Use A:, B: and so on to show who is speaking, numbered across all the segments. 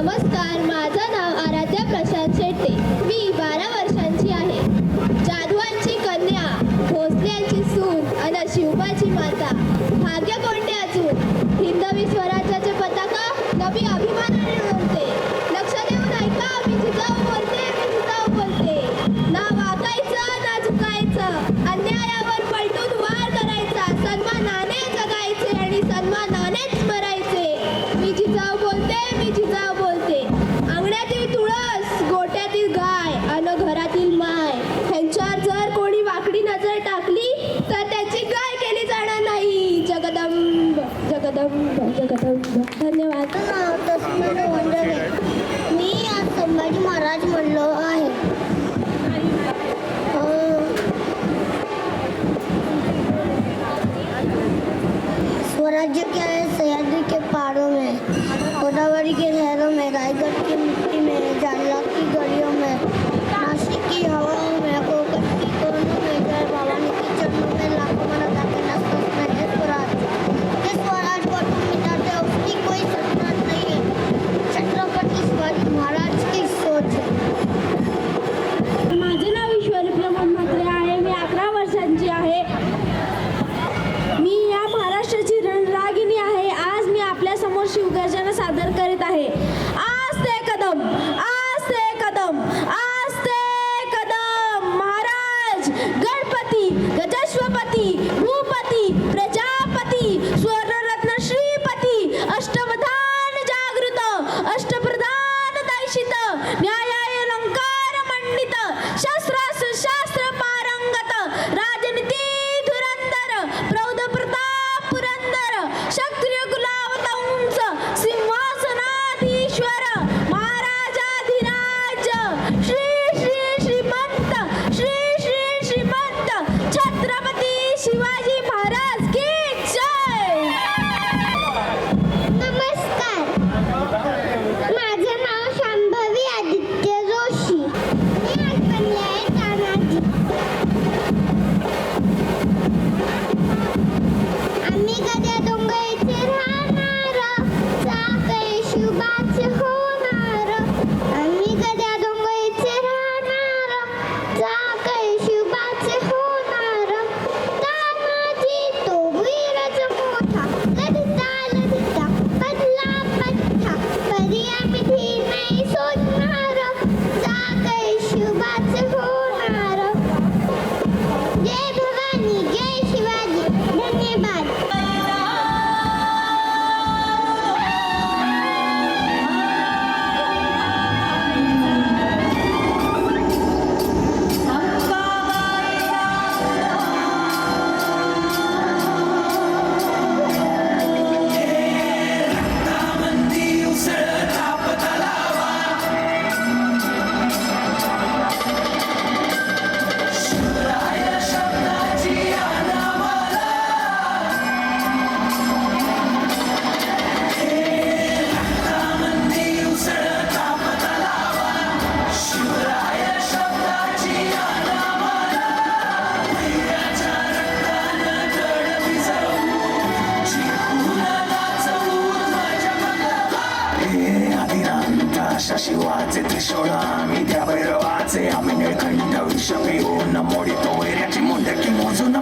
A: नमस्कार माझं नाव आराध्या प्रशांत शेट्टी. मी बारा वर्षांची आहे. जादवांची कन्या भोसल्यांची सून आणि शिवपाची माता. भाग्य कोणते अजून हिंदवी
B: महाराज म्हणलं आहे. स्वराज्य क्या है? सह्याद्री के पहाड़ों में गोदावरी के शहरों में रायगढ़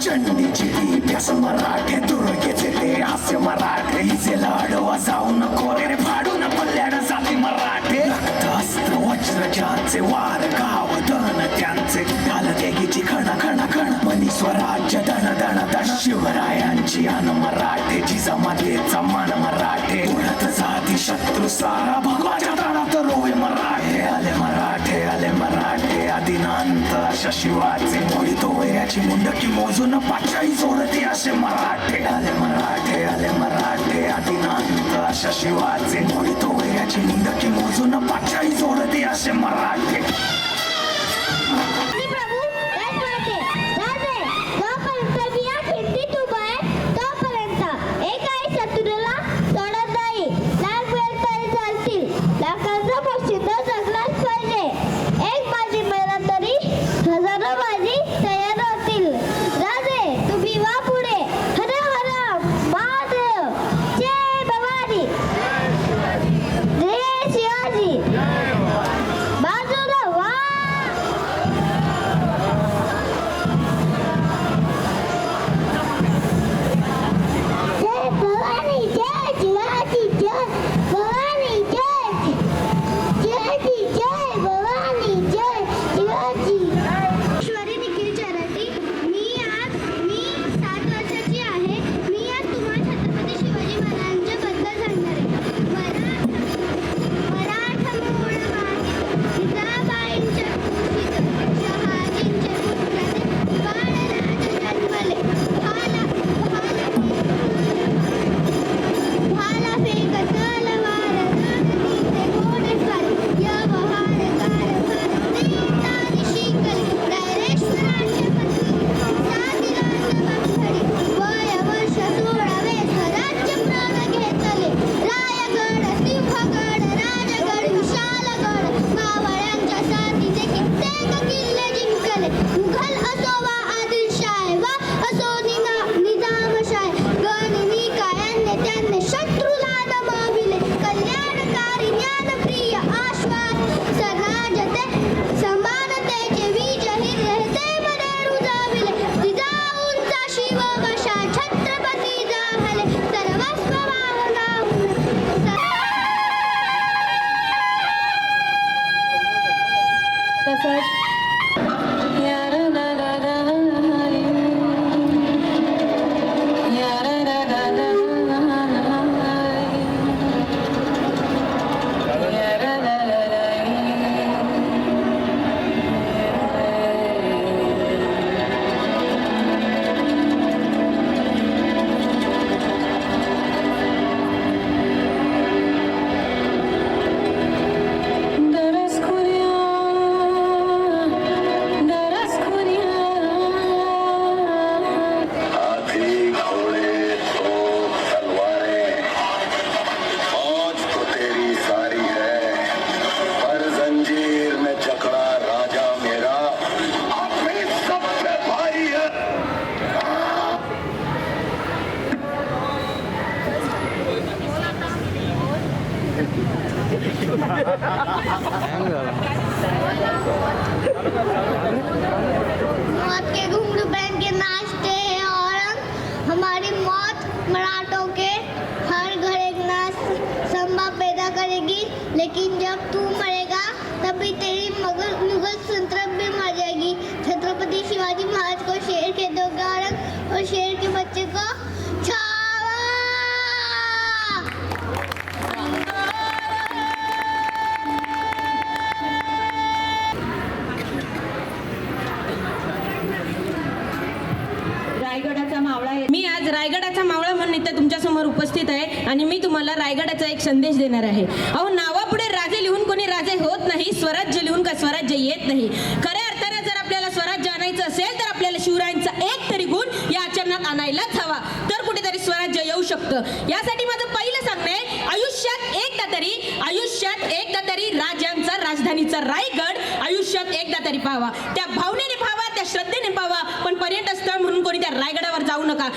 C: चंडीची ती ठ्यास मराठे दुर्गेचे ते हास्य मराठे हिचे लाडवा जाऊ नको रे फाडून पल्ल्याड झाले मराठे रक्त अस्त्र वज्र ज्यांचे वार गाव धन त्यांचे घाल देगीची खण खण खण मनी स्वराज्य धन धन धन शिवरायांची अन मराठे जिजा मातेचा मराठे उडत जाती शत्रू सारा भगवान कशाशिवायचे मुळी तोयऱ्याची मुंडकी मोजून पाचही सोडते असे मराठे. आले मराठे आले मराठे आधी नांद अशा शिवायचे मुळी तोयऱ्याची मुंडकी मोजून
B: पाचही सोडते
A: असे
B: मराठे. जब तू मरेगा तभी तेरी मगर मुगल संतरप भी मर जाएगी। छत्रपति शिवाजी महाराज को शेर के दो गारक और शेर के बच्चे को
D: रायगडाचा मावळा मी आज रायगडाचा मावळा म्हणून इथे तुमच्यासमोर उपस्थित आहे आणि मी तुम्हाला रायगडाचा एक संदेश देणार आहे. अहो नावा लिहून कोणी राजे होत नाही स्वराज्य लिहून का स्वराज्य येत नाही? खऱ्या अर्थाने जर आपल्याला स्वराज्य आणायचं असेल तर आपल्याला शिवरायांचा एक तरी गुण या आचरणात आणायलाच हवा. तर कुठेतरी स्वराज्य येऊ शकतं. यासाठी माझं पहिलं सांगणं आहे आयुष्यात एकदा तरी आयुष्यात एकदा तरी राजांचा राजधानीचा रायगड आयुष्यात एकदा तरी पाहावा. त्या भावनेने पाहावा त्या श्रद्धेने पाहावा पण पर्यटन स्थळ म्हणून कोणी त्या रायगडावर जाऊ नका.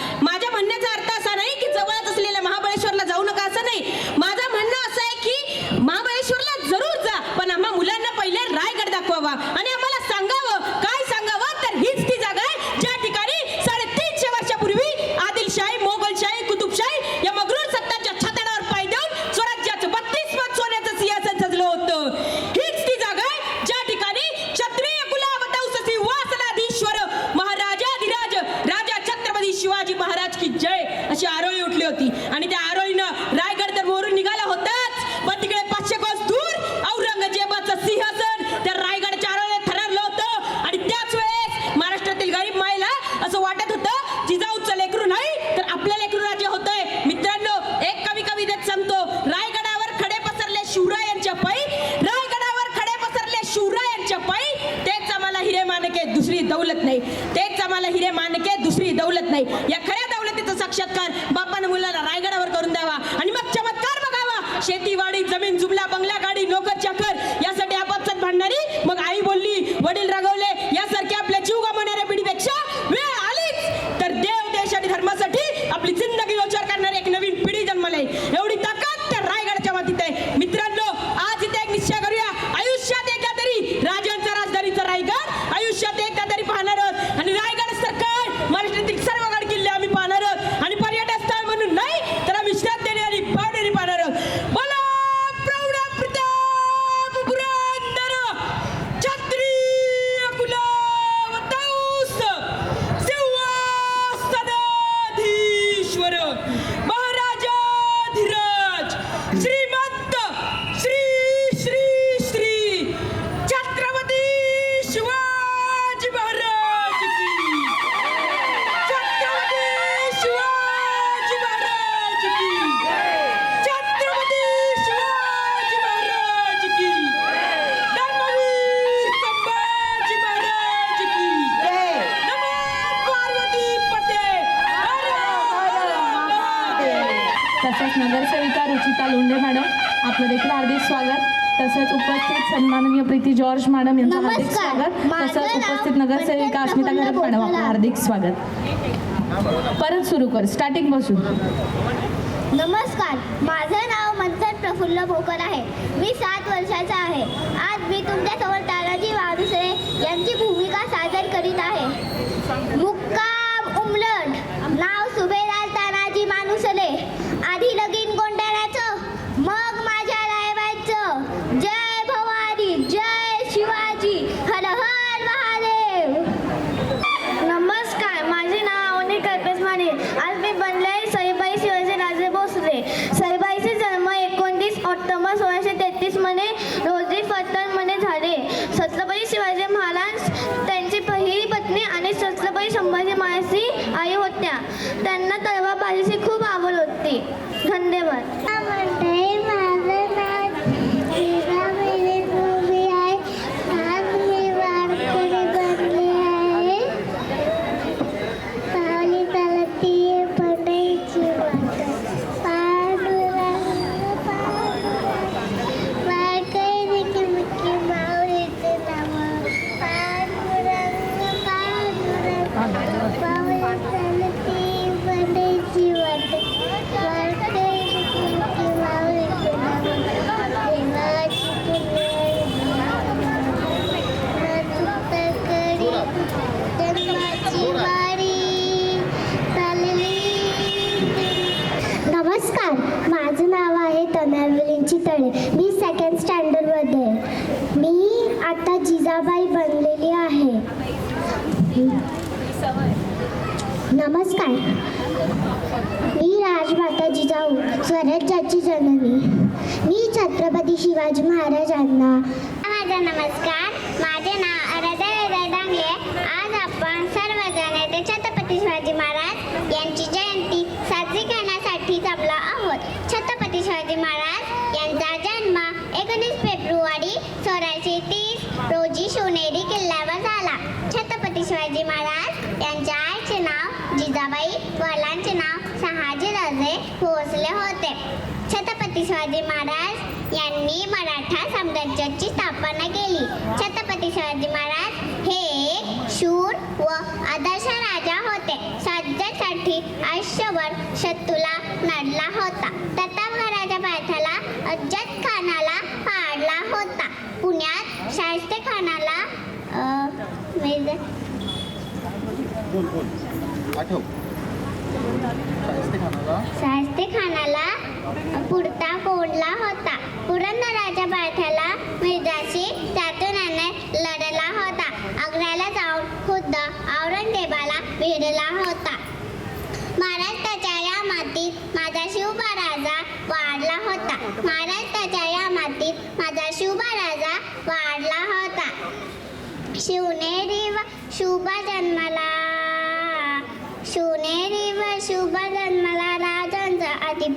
D: तसंच नगरसेविका रुचिता
E: लोंढे मॅडम आपलं देखील हार्दिक स्वागत. तसेच उपस्थित सन्माननीय प्रीती जॉर्ज मॅडम यांचं हार्दिक स्वागत. तसंच उपस्थित नगरसेविका अस्मिता घरत मॅडम आपलं हार्दिक स्वागत. परत सुरू कर स्टार्टिंग बसून.
B: नमस्कार. माझं नाव मनसर प्रफुल्ल भोकर आहे. मी सात वर्षाचा आहे. आज मी तुमच्यासोबत money. I शिवाजी महाराज
F: यांचा जन्म एकोणीस फेब्रुवारी सोळाशे तीस रोजी सोनेरी किल्ल्यावर झाला. छत्रपती शिवाजी महाराज यांच्या आईचे नाव जिजाबाई वडिलांचे नाव शहाजीराजे भोसले होते. छत्रपती शिवाजी महाराज यांनी मराठा साम्राज्याची स्थापना केली. छत्रपती शिवाजी महाराज पानाला साहित्य खानाला. म्हणजे- पुरता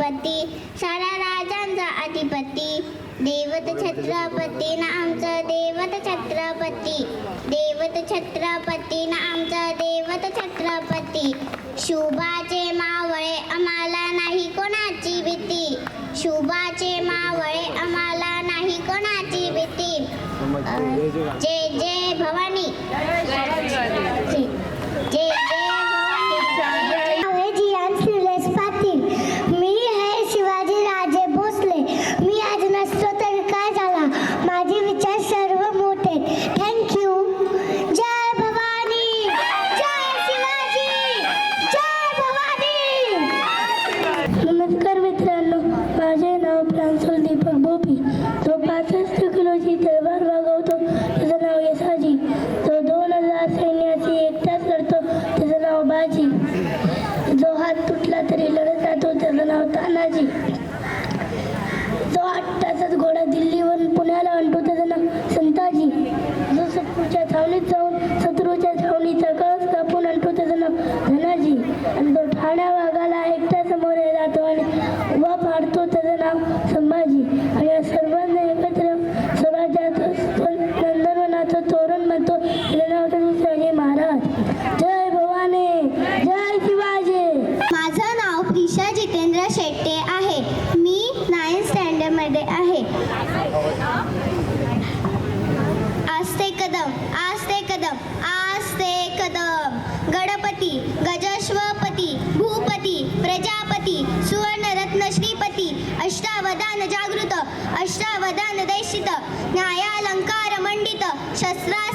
F: अधिपती सारा राजांचा अधिपती. देवत छत्रपती ना आमचा देवत छत्रपती. देवत छत्रपती ना आमचा देवत छत्रपती. शुभाचे मावळे आम्हाला नाही कोणाची भीती. शुभाचे मावळे आम्हाला नाही कोणाची भीती. जय जय भवानी.
B: दंष्ट्रावधान न्यायालंकार मंडित शस्त्रास्त्र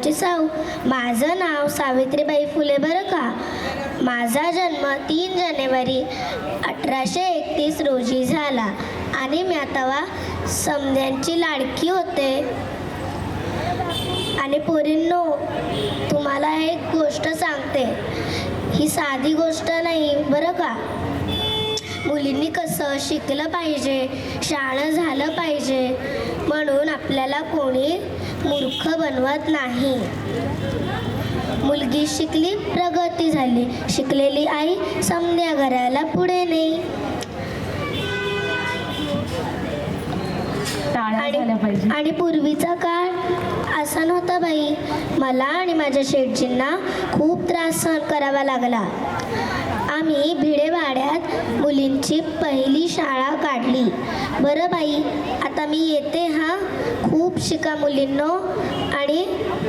B: नागावची साऊ माझं नाव सावित्रीबाई फुले बरं का? माझा जन्म तीन जानेवारी अठराशे एकतीस रोजी झाला आणि मी आता समध्यांची लाडकी होते. आणि पोरींनो तुम्हाला एक गोष्ट सांगते. ही साधी गोष्ट नाही बरं का? मुलींनी कसं शिकलं पाहिजे शाळं झालं पाहिजे म्हणून आपल्याला कोणी मूर्ख बनवत नाही. मुलगी शिकली प्रगती झाली. शिकलेली आई समध्या घराला पुढे नाही आणि पूर्वीचा काळ असा नव्हता बाई. मला आणि माझ्या शेठजींना खूप त्रास सहन करावा लागला. आम्ही भिडेवाड्यात मुलींची पहिली शाळा काढली. बरं बाई आता मी येते हा? खूप शिका मुलींनो आणि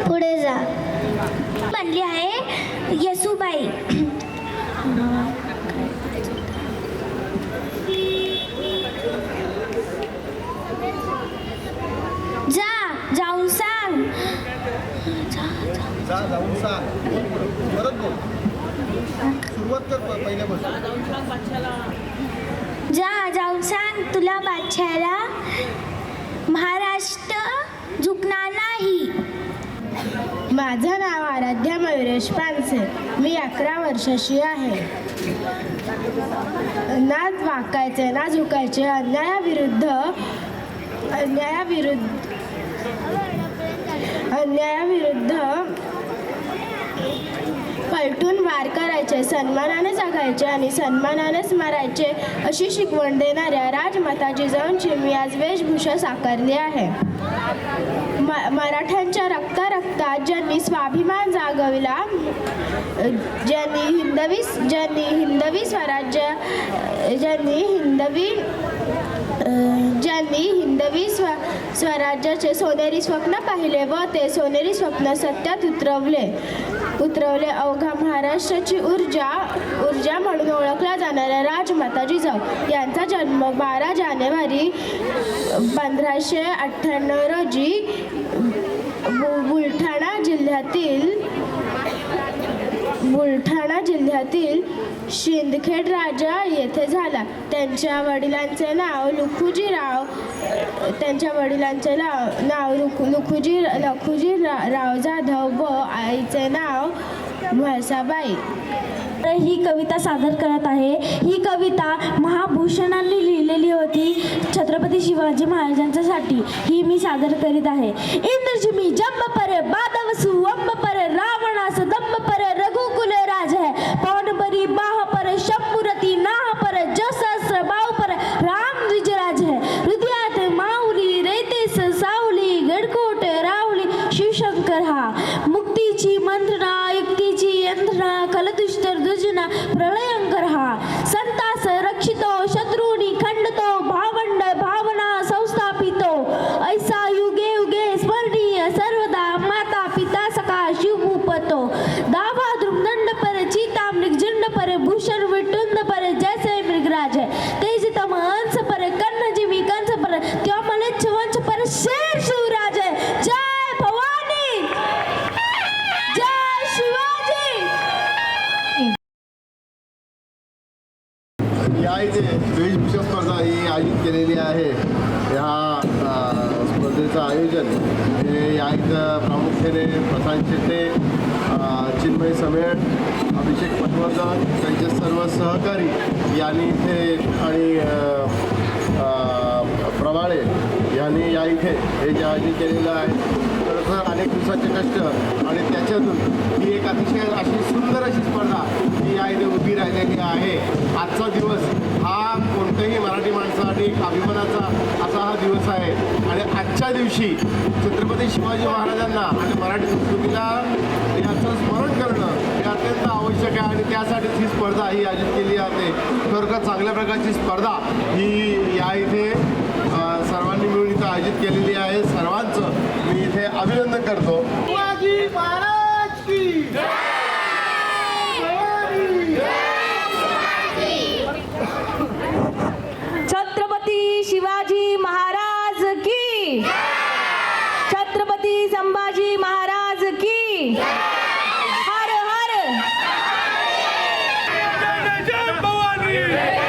B: पुढे जा. बनली आहे येसूबाई. जा जाऊन सांग.
G: जा जाऊन सांग.
B: जा जाऊन सांग तुला बादशाला महाराष्ट्र झुकणार नाही.
H: माझं नाव आराध्या मयुरेश पानसे. मी अकरा वर्षाची आहे. ना वाकायचे ना झुकायचे अन्यायाविरुद्ध अन्यायाविरुद्ध अन्यायाविरुद्ध पलटून वार करायचे सन्मानाने जगायचे आणि सन्मानानेच मारायचे अशी शिकवण देणाऱ्या राजमाता जिजाऊंची मी आज वेशभूषा साकारली आहे. म मराठ्यांच्या रक्ता रक्तात ज्यांनी स्वाभिमान जागविला ज्यांनी हिंदवी ज्यांनी हिंदवी स्वराज्य ज्यांनी हिंदवी ज्यांनी हिंदवी स्व स्वराज्याचे सोनेरी स्वप्न पाहिले व ते सोनेरी स्वप्न सत्यात उतरवले. उतरवले. अवघा महाराष्ट्राची ऊर्जा ऊर्जा म्हणून ओळखल्या जाणाऱ्या राजमाता जिजाऊ यांचा जन्म बारा जानेवारी पंधराशे अठ्ठ्याण्णव रोजी बु- बुलढाणा जिल्ह्यातील बुलढाणा जिल्ह्यातील शिंदखेड राजा येथे झाला. त्यांच्या वडिलांचे नाव लुखुजीराव त्यांच्या वडिलांचे नाव नाव लुखु लुखुजी लखुजी रा, राव जाधव व आईचे नाव म्हाळसाबाई
I: तर ही कविता सादर करत आहे. ही कविता महाभूषणांनी लिहिलेली होती छत्रपती शिवाजी महाराजांच्यासाठी. ही मी सादर करीत आहे. इंद्रजिमी जंब परे बादव सुवंब परे रावणास दंब परे
G: बाह હતો. आहे. आजचा दिवस हा कोणत्याही मराठी माणसासाठी एक अभिमानाचा असा हा दिवस आहे. आणि आजच्या दिवशी छत्रपती शिवाजी महाराजांना आणि मराठी संस्कृतीला याचं स्मरण करणं हे अत्यंत आवश्यक आहे आणि त्यासाठीच ही स्पर्धा ही आयोजित केली जाते. खरोखर चांगल्या प्रकारची स्पर्धा ही या इथे सर्वांनी मिळून इथं आयोजित केलेली आहे. सर्वांचं मी इथे अभिनंदन करतो. शिवाजी महाराज की 春春春